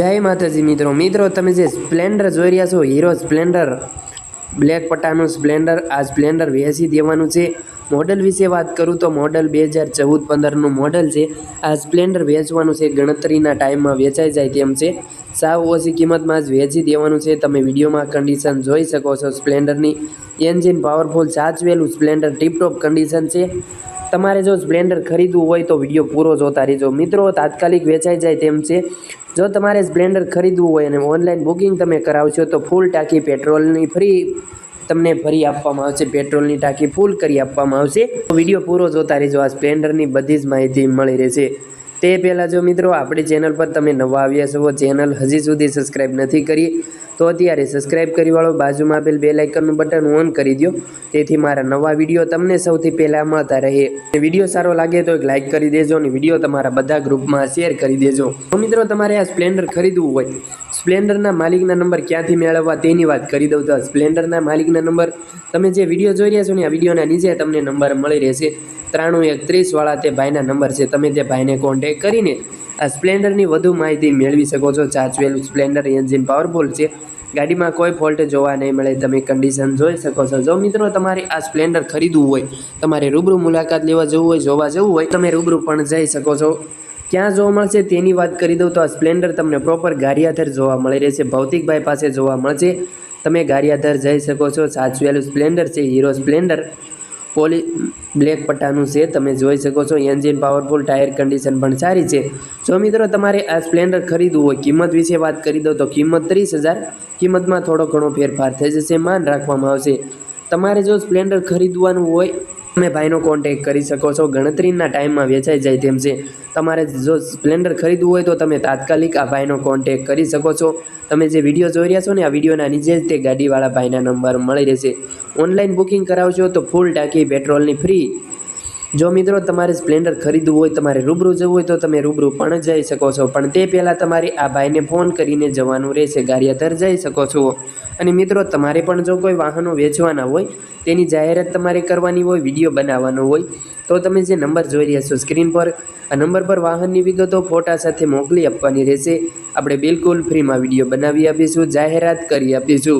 જય માતાજી મિત્રો. મિત્રો, તમે જે સ્પ્લેન્ડર જોઈ રહ્યા છો, હીરો સ્પ્લેન્ડર, બ્લેક પટ્ટાનું સ્પ્લેન્ડર, આ સ્પ્લેન્ડર વેચી દેવાનું છે. મોડલ વિશે વાત કરું તો મોડલ બે હજાર ચૌદ પંદરનું મોડલ છે. આ સ્પ્લેન્ડર વેચવાનું છે, ગણતરીના ટાઈમમાં વેચાઈ જાય તેમ છે. સાવ ઓછી કિંમતમાં જ વેચી દેવાનું છે. તમે વિડીયોમાં કન્ડિશન જોઈ શકો છો સ્પ્લેન્ડરની. એન્જિન પાવરફુલ સાચવેલું સ્પ્લેન્ડર ટીપટોપ કન્ડિશન છે. તમારે જો સ્પ્લેન્ડર ખરીદવું હોય તો વીડિયો પૂરો જોતા રહેજો. મિત્રો, તાત્કાલિક વેચાઈ જાય તેમ છે. જો તમારે સ્પ્લેન્ડર ખરીદવું હોય અને ઓનલાઈન બુકિંગ તમે કરાવશો તો ફૂલ ટાંકી પેટ્રોલની ફ્રી તમને ફરી આપવામાં આવશે, પેટ્રોલની ટાંકી ફૂલ કરી આપવામાં આવશે. વીડિયો પૂરો જોતા રહેજો. આ સ્પ્લેન્ડરની બધી જ માહિતી મળી રહેશે. તે પહેલાં જો મિત્રો, આપણી ચેનલ પર તમે નવા આવ્યા છો ચેનલ હજી સુધી સબસ્ક્રાઈબ નથી કરી, તો અત્યારે સબસ્ક્રાઈબ કરી વાળો, બાજુમાં આપેલ બે લાઇકનનું બટન ઓન કરી દો તેથી મારા નવા વીડિયો તમને સૌથી પહેલાં મળતા રહે. વીડિયો સારો લાગે તો એક લાઇક કરી દેજો અને વીડિયો તમારા બધા ગ્રુપમાં શેર કરી દેજો. તો મિત્રો, તમારે આ સ્પ્લેન્ડર ખરીદવું હોય સ્પ્લેન્ડરના માલિકના નંબર ક્યાંથી મેળવવા તેની વાત કરી દઉં તો સ્પ્લેન્ડરના માલિકના નંબર તમે જે વીડિયો જોઈ રહ્યા છો ને, આ વિડીયોના નીચે તમને નંબર મળી રહેશે. ત્રાણું એકત્રીસવાળા તે ભાઈના નંબર છે. તમે તે ભાઈને કોન્ટેક કરીને આ સ્પ્લેન્ડરની વધુ માહિતી મેળવી શકો છો. ચાચવેલું સ્પ્લેન્ડર એન્જિન પાવરફુલ છે. ગાડીમાં કોઈ ફોલ્ટ જોવા નહીં મળે. તમે કન્ડિશન જોઈ શકો છો. જો મિત્રો તમારે આ સ્પ્લેન્ડર ખરીદવું હોય, તમારે રૂબરૂ મુલાકાત લેવા જવું હોય, જોવા જવું હોય, તમે રૂબરૂ પણ જઈ શકો છો. ક્યાં જોવા મળશે તેની વાત કરી દઉં તો આ સ્પ્લેન્ડર તમને પ્રોપર ગારિયાધર જોવા મળી રહેશે. ભૌતિકભાઈ પાસે જોવા મળશે. તમે ગારિયાધર જઈ શકો છો. સાચવેલું સ્પ્લેન્ડર છે, હીરો સ્પ્લેન્ડર. પોલી, બ્લેક પટ્ટાનું છે, તમે જોઈ શકો છો. એન્જિન પાવરફુલ ટાયર કન્ડિશન પણ સારી છે. જો મિત્રો તમારે આ સ્પ્લેન્ડર ખરીદવું હોય, કિંમત વિશે વાત કરી દો તો કિંમત ત્રીસ હજાર. કિંમતમાં થોડો ઘણો ફેરફાર થઈ જશે. માન રાખવામાં આવશે. તમારે જો સ્પ્લેન્ડર ખરીદવાનું હોય તમે ભાઈનો કોન્ટેક કરી શકો છો. ગણતરીના ટાઈમમાં વેચાઈ જાય તેમ છે. તમારે જો સ્પ્લેન્ડર ખરીદવું હોય તો તમે તાત્કાલિક આ ભાઈનો કોન્ટેક કરી શકો છો. તમે જે વીડિયો જોઈ રહ્યા છો ને, આ વિડીયોના નીચે જ તે ગાડીવાળા ભાઈના નંબર મળી રહેશે. ઓનલાઈન બુકિંગ કરાવશો તો ફૂલ ટાંકી પેટ્રોલની ફ્રી જો મિત્રો તમારે સ્પ્લેન્ડર ખરીદવું હોય, તમારે રૂબરૂ જવું હોય, તો તમે રૂબરૂ પણ જઈ શકો છો. પણ તે પહેલાં તમારે આ ભાઈને ફોન કરીને જવાનું રહેશે. ગારિયાધર જઈ શકો છો. અને મિત્રો, તમારે પણ જો કોઈ વાહનો વેચવાના હોય, તેની જાહેરાત તમારે કરવાની હોય, વીડિયો બનાવવાનો હોય, તો તમે જે નંબર જોઈ રહ્યા છો સ્ક્રીન પર, આ નંબર પર વાહનની વિગતો ફોટા સાથે મોકલી આપવાની રહેશે. આપણે બિલકુલ ફ્રીમાં વીડિયો બનાવી આપીશું, જાહેરાત કરી આપીશું.